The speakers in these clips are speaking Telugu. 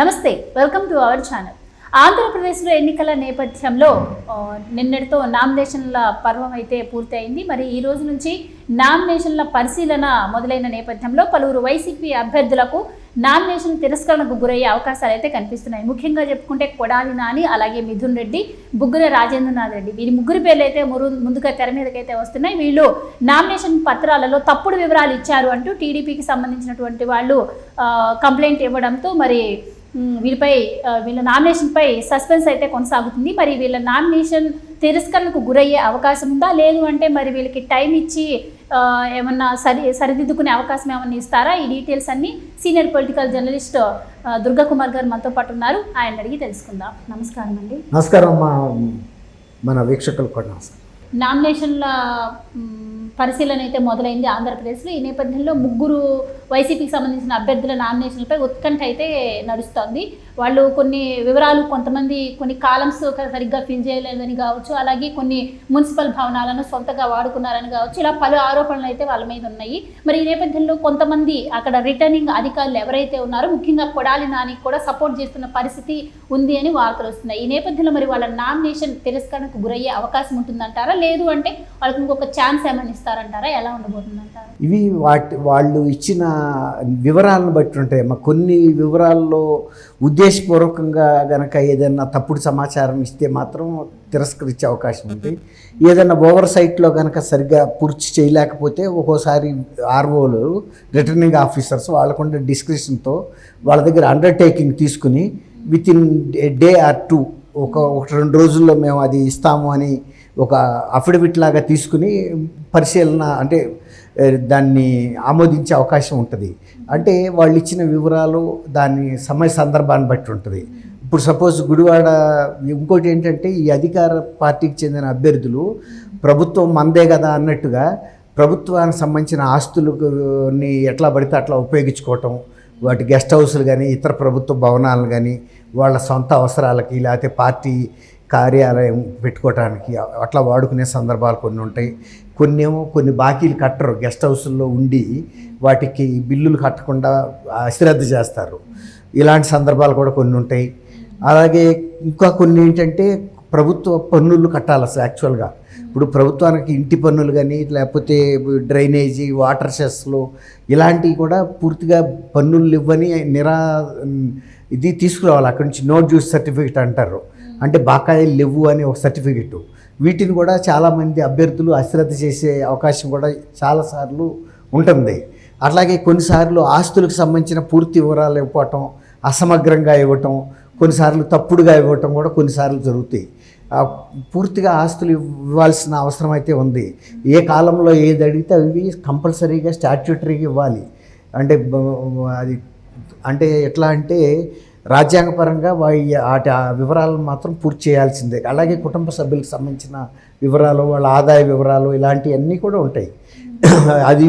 నమస్తే వెల్కమ్ టు అవర్ ఛానల్ ఆంధ్రప్రదేశ్లో ఎన్నికల నేపథ్యంలో నిన్నటితో నామినేషన్ల పర్వం అయితే పూర్తయింది. మరి ఈ రోజు నుంచి నామినేషన్ల పరిశీలన మొదలైన నేపథ్యంలో పలువురు వైసీపీ అభ్యర్థులకు నామినేషన్ తిరస్కరణకు గురయ్యే అవకాశాలు అయితే కనిపిస్తున్నాయి. ముఖ్యంగా చెప్పుకుంటే కొడాలి నాని అలాగే మిథున్ రెడ్డి బుగ్గుల రాజేంద్రనాథ్ రెడ్డి. వీరి ముగ్గురు పేర్లు అయితే మురు ముందుగా తెర మీదకైతే వస్తున్నాయి. వీళ్ళు నామినేషన్ పత్రాలలో తప్పుడు వివరాలు ఇచ్చారు అంటూ టీడీపీకి సంబంధించినటువంటి వాళ్ళు కంప్లైంట్ ఇవ్వడంతో మరి వీళ్ళపై వీళ్ళ నామినేషన్పై సస్పెన్స్ అయితే కొనసాగుతుంది. మరి వీళ్ళ నామినేషన్ తిరస్కరణకు గురయ్యే అవకాశం ఉందా? లేదు అంటే మరి వీళ్ళకి టైం ఇచ్చి ఏమన్నా సరి సరిదిద్దుకునే అవకాశం ఏమన్నా ఇస్తారా? ఈ డీటెయిల్స్ అన్ని senior political journalist Durga Kumar గారు మనతో పాటు ఉన్నారు. ఆయన అడిగి తెలుసుకుందాం. నమస్కారం అండి. నమస్కారం మన వీక్షకులకు కూడా నమస్కారం. నామినేషన్ల పరిశీలన అయితే మొదలైంది ఆంధ్రప్రదేశ్లో. ఈ నేపథ్యంలో ముగ్గురు వైసీపీకి సంబంధించిన అభ్యర్థుల నామినేషన్లపై ఉత్కంఠ అయితే నడుస్తోంది. వాళ్ళు కొన్ని వివరాలు కొంతమంది కొన్ని కాలమ్స్ సరిగ్గా ఫిల్ చేయలేదని కావచ్చు అలాగే కొన్ని మున్సిపల్ భవనాలను సొంతగా వాడుకున్నారని కావచ్చు ఇలా పలు ఆరోపణలు అయితే వాళ్ళ మీద ఉన్నాయి. మరి ఈ నేపథ్యంలో కొంతమంది అక్కడ రిటర్నింగ్ అధికారులు ఎవరైతే ఉన్నారో ముఖ్యంగా కొడాలి నానికి కూడా సపోర్ట్ చేస్తున్న పరిస్థితి ఉంది అని వార్తలు వస్తున్నాయి. ఈ నేపథ్యంలో మరి వాళ్ళ నామినేషన్ తిరస్కరణకు గురయ్యే అవకాశం ఉంటుందంటారా? లేదు అంటే వాళ్ళకి ఇంకొక ఛాన్స్ ఏమైనా ఇస్తారంటారా? ఎలా ఉండబోతుందంటారా? ఇవి వాటి వాళ్ళు ఇచ్చిన వివరాలను బట్టి ఉంటాయి మా కొన్ని వివరాల్లో ఉద్దేశపూర్వకంగా గనక ఏదైనా తప్పుడు సమాచారం ఇస్తే మాత్రం తిరస్కరించే అవకాశం ఉంది. ఏదైనా ఓవర్ సైట్లో కనుక సరిగ్గా పూర్తి చేయలేకపోతే ఒక్కోసారి ఆర్ఓలు రిటర్నింగ్ ఆఫీసర్స్ వాళ్ళకుండే డిస్క్రిప్షన్తో వాళ్ళ దగ్గర అండర్టేకింగ్ తీసుకుని within day or two ఒక ఒక రెండు రోజుల్లో మేము అది ఇస్తాము అని ఒక అఫిడవిట్ లాగా తీసుకుని పరిశీలన అంటే దాన్ని ఆమోదించే అవకాశం ఉంటుంది. అంటే వాళ్ళు ఇచ్చిన వివరాలు దాని సమయ సందర్భాన్ని బట్టి ఉంటుంది. ఇప్పుడు సపోజ్ గుడివాడ ఇంకోటి ఏంటంటే ఈ అధికార పార్టీకి చెందిన అభ్యర్థులు ప్రభుత్వం మందే కదా అన్నట్టుగా ప్రభుత్వానికి సంబంధించిన ఆస్తులని ఎట్లా పడితే అట్లా ఉపయోగించుకోవటం వాటి గెస్ట్ హౌస్లు కానీ ఇతర ప్రభుత్వ భవనాలు కానీ వాళ్ళ సొంత అవసరాలకి లేకపోతే పార్టీ కార్యాలయం పెట్టుకోవటానికి అట్లా వాడుకునే సందర్భాలు కొన్ని ఉంటాయి. కొన్ని ఏమో కొన్ని బాకీలు కట్టరు. గెస్ట్ హౌస్ల్లో ఉండి వాటికి బిల్లులు కట్టకుండా అశ్రద్ధ చేస్తారు. ఇలాంటి సందర్భాలు కూడా కొన్ని ఉంటాయి. అలాగే ఇంకా కొన్ని ఏంటంటే ప్రభుత్వ పన్నులు కట్టాలి అసలు యాక్చువల్గా. ఇప్పుడు ప్రభుత్వానికి ఇంటి పన్నులు కానీ లేకపోతే డ్రైనేజీ వాటర్ సెస్లు ఇలాంటివి కూడా పూర్తిగా పన్నులు ఇవ్వని నిరా ఇది తీసుకురావాలి. అక్కడి నుంచి నోట్ జ్యూస్ సర్టిఫికేట్ అంటారు. అంటే బాకాయిలు లేవు అని ఒక సర్టిఫికెట్. వీటిని కూడా చాలామంది అభ్యర్థులు అశ్రద్ధ చేసే అవకాశం కూడా చాలాసార్లు ఉంటుంది. అట్లాగే కొన్నిసార్లు ఆస్తులకు సంబంధించిన పూర్తి వివరాలు ఇవ్వటం అసమగ్రంగా ఇవ్వటం కొన్నిసార్లు తప్పుడుగా ఇవ్వటం కూడా కొన్నిసార్లు జరుగుతాయి. పూర్తిగా ఆస్తులు ఇవ్వాల్సిన అవసరం అయితే ఉంది. ఏ కాలంలో ఏది అడిగితే అవి కంపల్సరీగా స్టాట్యూటరీగా ఇవ్వాలి. అంటే అది అంటే ఎట్లా అంటే రాజ్యాంగపరంగా వాటి ఆ వివరాలను మాత్రం పూర్తి చేయాల్సిందే. అలాగే కుటుంబ సభ్యులకు సంబంధించిన వివరాలు వాళ్ళ ఆదాయ వివరాలు ఇలాంటివన్నీ కూడా ఉంటాయి. అది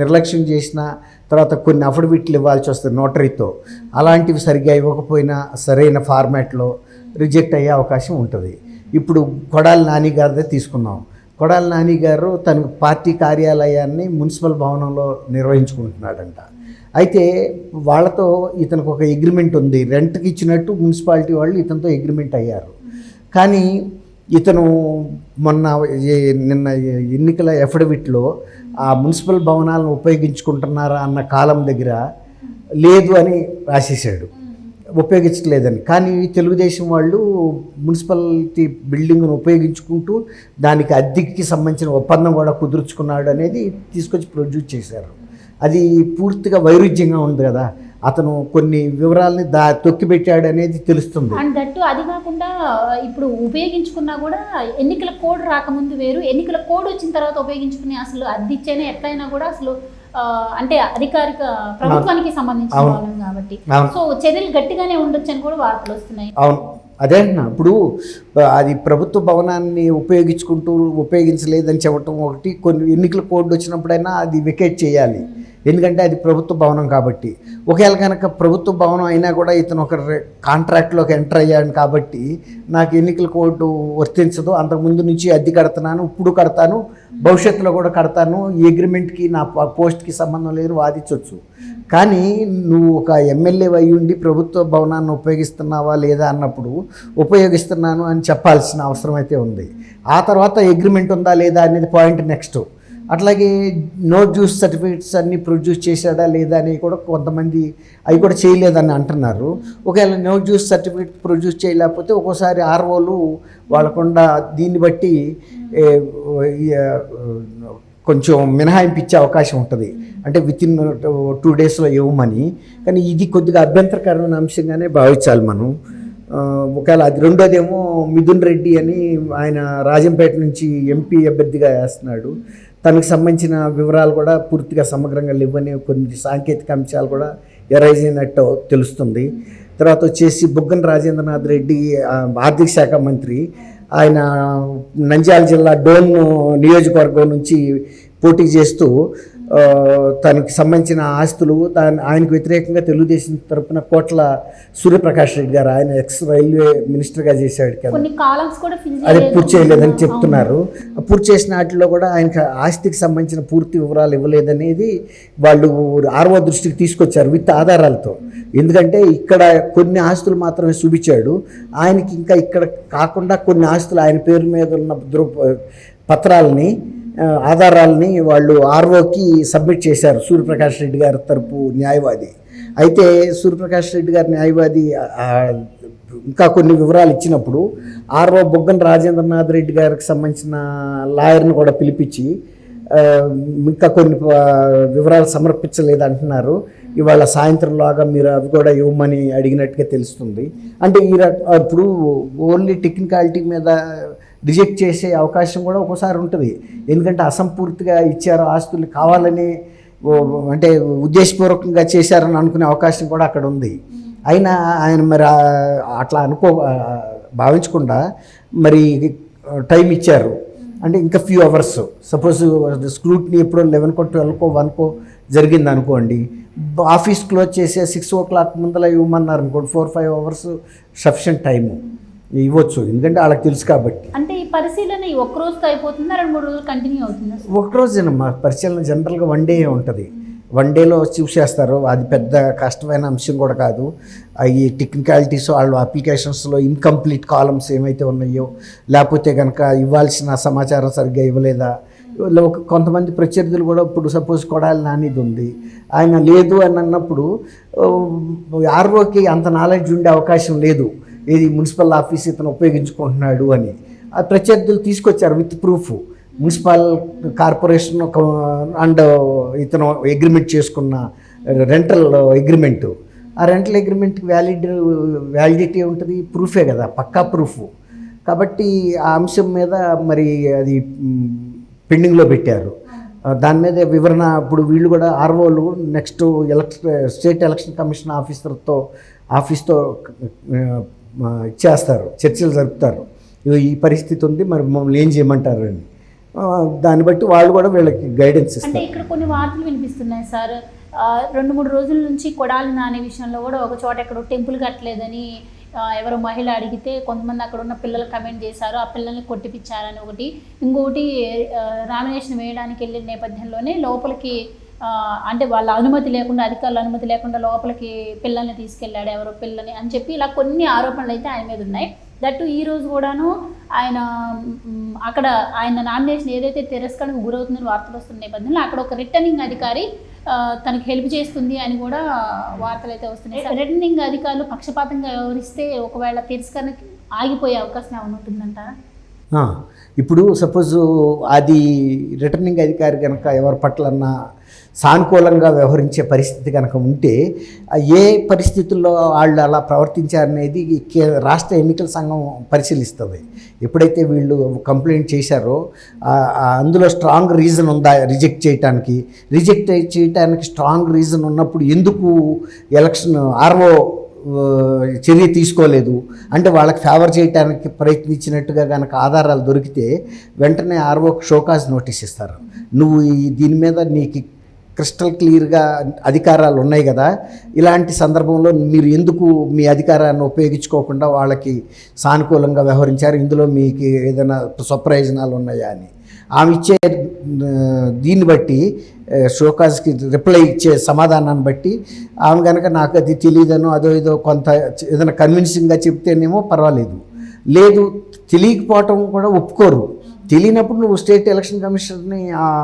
నిర్లక్ష్యం చేసిన తర్వాత కొన్ని అఫిడవిట్లు ఇవ్వాల్సి వస్తుంది నోటరీతో. అలాంటివి సరిగ్గా ఇవ్వకపోయినా సరైన ఫార్మాట్లో రిజెక్ట్ అయ్యే అవకాశం ఉంటుంది. ఇప్పుడు కొడాలి నాని గారిదే తీసుకున్నాం కొడాలి నాని గారు తన పార్టీ కార్యాలయాన్ని మున్సిపల్ భవనంలో నిర్వహించుకుంటున్నాడంట. అయితే వాళ్ళతో ఇతనికి ఒక అగ్రిమెంట్ ఉంది. రెంట్కి ఇచ్చినట్టు మున్సిపాలిటీ వాళ్ళు ఇతనితో అగ్రిమెంట్ అయ్యారు. కానీ ఇతను మొన్న నిన్న ఎన్నికల ఎఫిడవిట్లో ఆ మున్సిపల్ భవనాలను ఉపయోగించుకుంటున్నారా అన్న కాలం దగ్గర లేదు అని రాసేసాడు ఉపయోగించట్లేదని. కానీ తెలుగుదేశం వాళ్ళు మున్సిపాలిటీ బిల్డింగ్ను ఉపయోగించుకుంటూ దానికి అద్దెకి సంబంధించిన ఒప్పందం కూడా కుదుర్చుకున్నాడు అనేది తీసుకొచ్చి ప్రొడ్యూస్ చేశారు. అది పూర్తిగా వైరుధ్యంగా ఉంది కదా. అతను కొన్ని వివరాలని దా తొక్కిపెట్టాడు అనేది తెలుస్తుంది. అండ్ దట్టు అది కాకుండా ఇప్పుడు ఉపయోగించుకున్నా కూడా ఎన్నికల కోడ్ రాకముందు వేరు. ఎన్నికల కోడ్ వచ్చిన తర్వాత ఉపయోగించుకునే అసలు అద్దిచ్చేనే ఎట్లయినా కూడా అసలు అంటే అధికారిక ప్రభుత్వానికి సంబంధించిన. వాళ్ళం కాబట్టి. సో చర్యలు గట్టిగానే ఉండొచ్చు అని కూడా వార్తలు వస్తున్నాయి. అవును. అదే ఇప్పుడు అది ప్రభుత్వ భవనాన్ని ఉపయోగించుకుంటూ ఉపయోగించలేదని చెప్పటం ఒకటి కొన్ని ఎన్నికల కోడ్ వచ్చినప్పుడైనా అది వికెట్ చేయాలి. ఎందుకంటే అది ప్రభుత్వ భవనం కాబట్టి. ఒకవేళ కనుక ప్రభుత్వ భవనం అయినా కూడా ఇతను ఒక కాంట్రాక్ట్లోకి ఎంటర్ అయ్యాడు కాబట్టి నాకు ఎన్నికల కోర్టు వర్తించదు. అంతకుముందు నుంచి అద్దె కడతాను ఇప్పుడు కడతాను భవిష్యత్తులో కూడా కడతాను. ఈ అగ్రిమెంట్కి నా పోస్ట్కి సంబంధం లేదు వాదించవచ్చు కానీ నువ్వు ఒక ఎమ్మెల్యే అయి ఉండి ప్రభుత్వ భవనాన్ని ఉపయోగిస్తున్నావా లేదా అన్నప్పుడు ఉపయోగిస్తున్నాను అని చెప్పాల్సిన అవసరం అయితే ఉంది. ఆ తర్వాత అగ్రిమెంట్ ఉందా లేదా అనేది పాయింట్ నెక్స్ట్. అట్లాగే నో జ్యూస్ సర్టిఫికేట్స్ అన్ని ప్రొడ్యూస్ చేశాడా లేదా అని కూడా కొంతమంది అవి కూడా చేయలేదని అంటున్నారు. ఒకవేళ నో జ్యూస్ సర్టిఫికేట్ ప్రొడ్యూస్ చేయలేకపోతే ఒక్కోసారి ఆర్ఓలు వాళ్ళకుండా దీన్ని బట్టి కొంచెం మినహాయింపు ఇచ్చే అవకాశం ఉంటుంది. అంటే విత్ ఇన్ టూ డేస్లో ఇవ్వమని. కానీ ఇది కొద్దిగా అభ్యంతరకరమైన అంశంగానే భావించాలి మనం. ఒకవేళ అది రెండోదేమో మిథున్ రెడ్డి అని ఆయన రాజంపేట నుంచి ఎంపీ అభ్యర్థిగా వేస్తున్నాడు. తనకు సంబంధించిన వివరాలు కూడా పూర్తిగా సమగ్రంగా లేవని కొన్ని సాంకేతిక అంశాలు కూడా ఎరైజ్ అయినట్టు తెలుస్తుంది. తర్వాత వచ్చేసి బుగ్గన రాజేంద్రనాథ్ రెడ్డి ఆర్థిక శాఖ మంత్రి. ఆయన నంద్యాల జిల్లా డోన్ నియోజకవర్గం నుంచి పోటీ చేస్తూ తనకి సంబంధించిన ఆస్తులు దాని ఆయనకు వ్యతిరేకంగా తెలుగుదేశం తరపున కోట్ల సూర్యప్రకాష్ రెడ్డి గారు ఆయన ఎక్స్ రైల్వే మినిస్టర్గా చేశాడు కదా. అది పూర్తి చేయలేదని చెప్తున్నారు. పూర్తి చేసిన వాటిలో కూడా ఆయనకి ఆస్తికి సంబంధించిన పూర్తి వివరాలు ఇవ్వలేదనేది వాళ్ళు ఆర్ఓ దృష్టికి తీసుకొచ్చారు విత్ ఆధారాలతో. ఎందుకంటే ఇక్కడ కొన్ని ఆస్తులు మాత్రమే చూపించాడు. ఆయనకి ఇంకా ఇక్కడ కాకుండా కొన్ని ఆస్తులు ఆయన పేరు మీద ఉన్న పత్రాలని ఆధారాలని వాళ్ళు ఆర్ఓకి సబ్మిట్ చేశారు సూర్యప్రకాష్ రెడ్డి గారి తరపు న్యాయవాది. అయితే సూర్యప్రకాష్ రెడ్డి గారి న్యాయవాది ఇంకా కొన్ని వివరాలు ఇచ్చినప్పుడు ఆర్ఓ బొగ్గన రాజేంద్రనాథ్ రెడ్డి గారికి సంబంధించిన లాయర్ని కూడా పిలిపించి ఇంకా కొన్ని వివరాలు సమర్పించలేదు అంటున్నారు. ఇవాళ సాయంత్రంలాగా మీరు అవి కూడా ఇవ్వమని అడిగినట్టుగా తెలుస్తుంది. అంటే ఈ ఇప్పుడు ఓన్లీ టెక్నికాలిటీ మీద రిజెక్ట్ చేసే అవకాశం కూడా ఒక్కోసారి ఉంటుంది. ఎందుకంటే అసంపూర్తిగా ఇచ్చారు ఆస్తులు కావాలని అంటే ఉద్దేశపూర్వకంగా చేశారని అనుకునే అవకాశం కూడా అక్కడ ఉంది. అయినా ఆయన మరి అట్లా అనుకో భావించకుండా మరి టైం ఇచ్చారు. అంటే ఇంకా ఫ్యూ అవర్స్ సపోజ్ స్క్రూట్ని ఎప్పుడో లెవెన్కో ట్వెల్వ్కో వన్కో జరిగింది అనుకోండి. ఆఫీస్ క్లోజ్ చేసే సిక్స్ ఓ క్లాక్ ముందర ఇవ్వమన్నారు అనుకోండి. Four five hours sufficient time ఇవ్వచ్చు. ఎందుకంటే వాళ్ళకి తెలుసు కాబట్టి. అంటే ఈ పరిశీలన ఒక్క రోజుతో అయిపోతుందా? రెండు మూడు రోజులు కంటిన్యూ అవుతుందా? ఒక రోజేనమ్మా పరిశీలన జనరల్గా వన్ డే ఉంటుంది. వన్ డేలో చూసేస్తారు అది పెద్ద కష్టమైన అంశం కూడా కాదు. ఈ టెక్నికాలిటీస్ వాళ్ళు అప్లికేషన్స్లో ఇన్కంప్లీట్ కాలమ్స్ ఏమైతే ఉన్నాయో లేకపోతే కనుక ఇవ్వాల్సిన సమాచారం సరిగ్గా ఇవ్వలేదా? కొంతమంది ప్రత్యర్థులు కూడా ఇప్పుడు సపోజ్ కొడాలి నానిది ఉంది. ఆయన లేదు అని అన్నప్పుడు ఆర్ఓకి అంత నాలెడ్జ్ ఉండే అవకాశం లేదు. ఇది మున్సిపల్ ఆఫీస్ ఇతను ఉపయోగించుకుంటున్నాడు అని. ఆ ప్రత్యర్థులు తీసుకొచ్చారు విత్ ప్రూఫ్. మున్సిపల్ కార్పొరేషన్ ఒక అండ్ ఇతను అగ్రిమెంట్ చేసుకున్న రెంటల్ అగ్రిమెంట్ ఆ రెంటల్ అగ్రిమెంట్కి వ్యాలిడ్ వ్యాలిడిటీ ఉంటుంది ప్రూఫే కదా పక్కా ప్రూఫ్ కాబట్టి ఆ అంశం మీద మరి అది పెండింగ్లో పెట్టారు. దాని మీద వివరణ ఇప్పుడు వీళ్ళు కూడా ఆర్ఓలు next election state election commission ఆఫీసర్తో ఆఫీస్తో ఆ, ఇచ్చేస్తారు చర్చలు జరుపుతారు. ఈ పరిస్థితి ఉంది మరి మమ్మల్ని ఏం చేయమంటారు అని. దాన్ని బట్టి వాళ్ళు కూడా వీళ్ళకి గైడెన్స్ అంటే ఇస్తారు. ఇక్కడ కొన్ని వార్తలు వినిపిస్తున్నాయి సార్. రెండు మూడు రోజుల నుంచి కొడాలి నానే విషయంలో కూడా ఒక చోట ఎక్కడో టెంపుల్ కట్టలేదని ఎవరో మహిళ అడిగితే కొంతమంది అక్కడ ఉన్న పిల్లలు కమెంట్ చేశారు ఆ పిల్లల్ని కొట్టిపించారని ఒకటి. ఇంకొకటి రామినేషన్ వేయడానికి వెళ్ళిన నేపథ్యంలోనే లోపలికి అంటే వాళ్ళ అనుమతి లేకుండా అధికారుల అనుమతి లేకుండా లోపలికి పిల్లల్ని తీసుకెళ్ళాడు ఎవరో పిల్లని అని చెప్పి ఇలా కొన్ని ఆరోపణలు అయితే ఆయన మీద ఉన్నాయి. దట్టు ఈ రోజు కూడాను ఆయన అక్కడ ఆయన నామినేషన్ ఏదైతే తిరస్కరణకు గురవుతుందని వార్తలు వస్తున్న నేపథ్యంలో అక్కడ ఒక రిటర్నింగ్ అధికారి తనకి హెల్ప్ చేస్తుంది అని కూడా వార్తలు అయితే వస్తున్నాయి. రిటర్నింగ్ అధికారులు పక్షపాతంగా వ్యవహరిస్తే ఒకవేళ తిరస్కరణకి ఆగిపోయే అవకాశం ఏమైనా ఉంటుందంటారా? ఇప్పుడు సపోజ్ అది రిటర్నింగ్ అధికారి కనుక ఎవరి పట్లన్నా సానుకూలంగా వ్యవహరించే పరిస్థితి కనుక ఉంటే ఏ పరిస్థితుల్లో వాళ్ళు అలా ప్రవర్తించారనేది కే- రాష్ట్ర ఎన్నికల సంఘం పరిశీలిస్తుంది. ఎప్పుడైతే వీళ్ళు కంప్లైంట్ చేశారో అందులో స్ట్రాంగ్ రీజన్ ఉందా రిజెక్ట్ చేయటానికి? రిజెక్ట్ చేయటానికి స్ట్రాంగ్ రీజన్ ఉన్నప్పుడు ఎందుకు ఎలక్షన్ ఆర్ఓ చర్య తీసుకోలేదు. అంటే వాళ్ళకి ఫేవర్ చేయడానికి ప్రయత్నించినట్టుగా కనుక ఆధారాలు దొరికితే వెంటనే ఆర్ఓ షోకాజ్ నోటీస్ ఇస్తారు. నువ్వు దీని మీద నీకు క్రిస్టల్ క్లియర్గా అధికారాలు ఉన్నాయి కదా ఇలాంటి సందర్భంలో మీరు ఎందుకు మీ అధికారాన్ని ఉపయోగించుకోకుండా వాళ్ళకి సానుకూలంగా వ్యవహరించారు? ఇందులో మీకు ఏదైనా స్వప్రయోజనాలు ఉన్నాయా అని. ఆమె ఇచ్చే దీన్ని బట్టి ఆ, షోకాజ్కి రిప్లై ఇచ్చే సమాధానాన్ని బట్టి ఆమె కనుక నాకు అది తెలియదనో అదో ఏదో కొంత ఏదైనా కన్విన్సింగ్గా చెప్తేనేమో పర్వాలేదు. లేదు తెలియకపోవటం కూడా ఒప్పుకోరు. తెలియనప్పుడు నువ్వు స్టేట్ ఎలక్షన్ కమిషనర్ని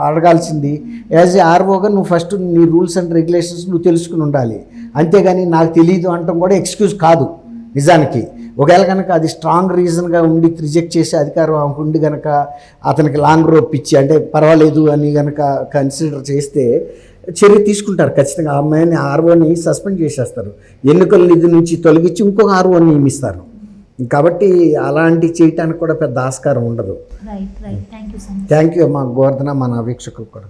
అడగాల్సింది. యాజ్ ఏ ఆర్ఓగా నువ్వు ఫస్ట్ నీ రూల్స్ అండ్ రెగ్యులేషన్స్ నువ్వు తెలుసుకుని ఉండాలి. అంతేగాని నాకు తెలియదు అనటం కూడా ఎక్స్క్యూజ్ కాదు. నిజానికి. ఒకవేళ కనుక అది స్ట్రాంగ్ రీజన్గా ఉండి రిజెక్ట్ చేసే అధికారం ఆమెకు ఉండి కనుక అతనికి లాంగ్ రోప్ ఇచ్చి అంటే పర్వాలేదు అని కనుక కన్సిడర్ చేస్తే చర్య తీసుకుంటారు ఖచ్చితంగా. ఆ అమ్మాయిని ఆర్ఓని సస్పెండ్ చేసేస్తారు. ఎన్నికల నిధి నుంచి తొలగించి ఇంకొక ఆర్ఓని నియమిస్తారు. కాబట్టి అలాంటి చేయటానికి కూడా పెద్ద ఆస్కారం ఉండదు. యూ థ్యాంక్ యూ మా గోవర్ధన మన వీక్షకులు కూడా.